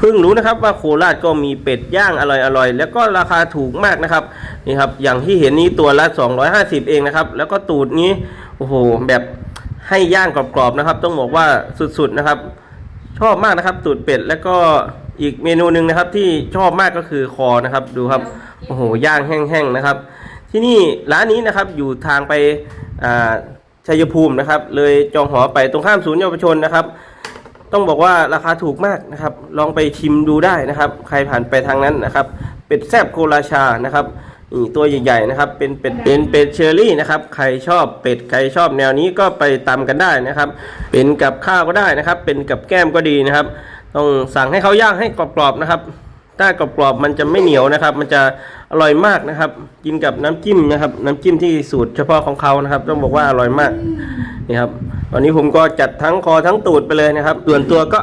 เพิ่งรู้นะครับว่าโคราชก็มีเป็ดย่างอร่อยๆ แล้วก็ราคาถูกมากนะครับนี่ครับอย่างที่เห็นนี้ตัวละ 250 เองนะครับ แล้วก็ตูดนี้โอ้โหแบบให้ย่างกรอบๆนะครับ ต้องบอกว่าสุดๆนะครับ ชอบมากนะครับตูดเป็ดแล้วก็อีกเมนูหนึ่งนะครับที่ชอบมากก็คือคอนะครับ ดูครับโอ้โหย่างแห้งๆนะครับ ที่นี่ร้านนี้นะครับอยู่ทางไปชัยภูมินะครับ เลยจองหอไปตรงข้ามศูนย์เยาวชนนะครับ ต้องบอกว่าราคาถูกมากนะครับ ลองไปชิมดูได้นะครับ ใครผ่านไปทางนั้นนะครับ เป็ดแซบโคราชานะครับนี่ตัวใหญ่ๆนะครับ เป็นเป็ดเป็นเป็ดเชอรี่นะครับ ใครชอบเป็ดใครชอบแนวนี้ก็ไปตำกันได้นะครับ เป็นกับข้าวก็ได้นะครับ เป็นกับแก้มก็ดีนะครับ ต้องสั่งให้เขาย่างให้กรอบๆนะครับถ้ากรอบๆมันจะไม่เหนียวนะครับ มันจะอร่อยมากนะครับ กินกับน้ำจิ้มนะครับ น้ำจิ้มที่สูตรเฉพาะของเขานะครับ ต้องบอกว่าอร่อยมากนี่ครับ วันนี้ผมก็จัดทั้งคอทั้งตูดไปเลยนะครับส่วนตัวก็